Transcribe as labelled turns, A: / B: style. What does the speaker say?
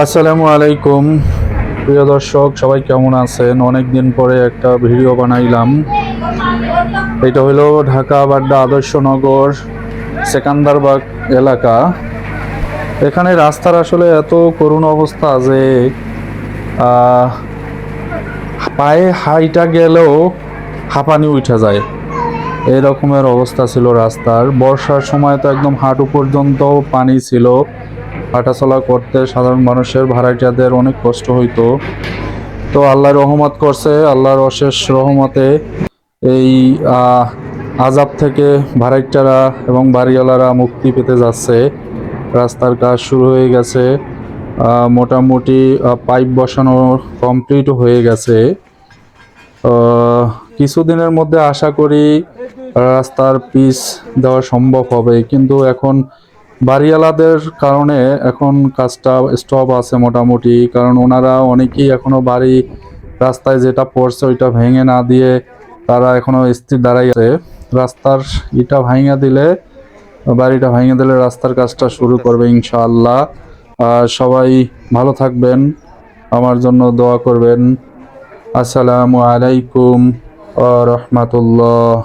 A: আসসালামু আলাইকুম। প্রিয় দর্শক, সবাই কেমন আছেন? অনেক দিন পরে একটা ভিডিও বানাইলাম। এটা হলো ঢাকা বাড্ডা আদর্শনগর সেকান্দারবাগ এলাকা। এখানে রাস্তার আসলে এত করুণ অবস্থা যে পায়ে হাইটা গেলেও হাঁপানি উঠা যায়। এই রকমের অবস্থা ছিল রাস্তার। বর্ষার সময় তো একদম হাঁটু পর্যন্ত পানি ছিল। হাঁটাচলা করতে সাধারণ মানুষের ভাড়াটিয়াদের অনেক কষ্ট হইতো। তো আল্লাহর রহমত করছে, আল্লাহর অশেষ রহমতে এই আজাব থেকে ভাড়াটিয়ারা এবং বাড়িওয়ালারা মুক্তি পেতে যাচ্ছে। রাস্তার কাজ শুরু হয়ে গেছে। মোটামুটি পাইপ বসানো কমপ্লিট হয়ে গেছে। কিছুদিনের মধ্যে আশা করি রাস্তার পিচ দেওয়া সম্ভব হবে, কিন্তু এখন বাড়িওয়ালাদের কারণে এখন কাজটা স্টপ আছে মোটামুটি, কারণ ওনারা অনেকেই এখনও বাড়ি রাস্তায় যেটা পড়ছে ওইটা ভেঙে না দিয়ে তারা এখনও স্থির দাঁড়াই আছে। রাস্তার ইটা ভাঙে দিলে, বাড়িটা ভেঙে দিলে রাস্তার কাজটা শুরু করবে ইনশাআল্লাহ। আর সবাই ভালো থাকবেন, আমার জন্য দোয়া করবেন। আসসালামু আলাইকুম রহমতুল্লাহ।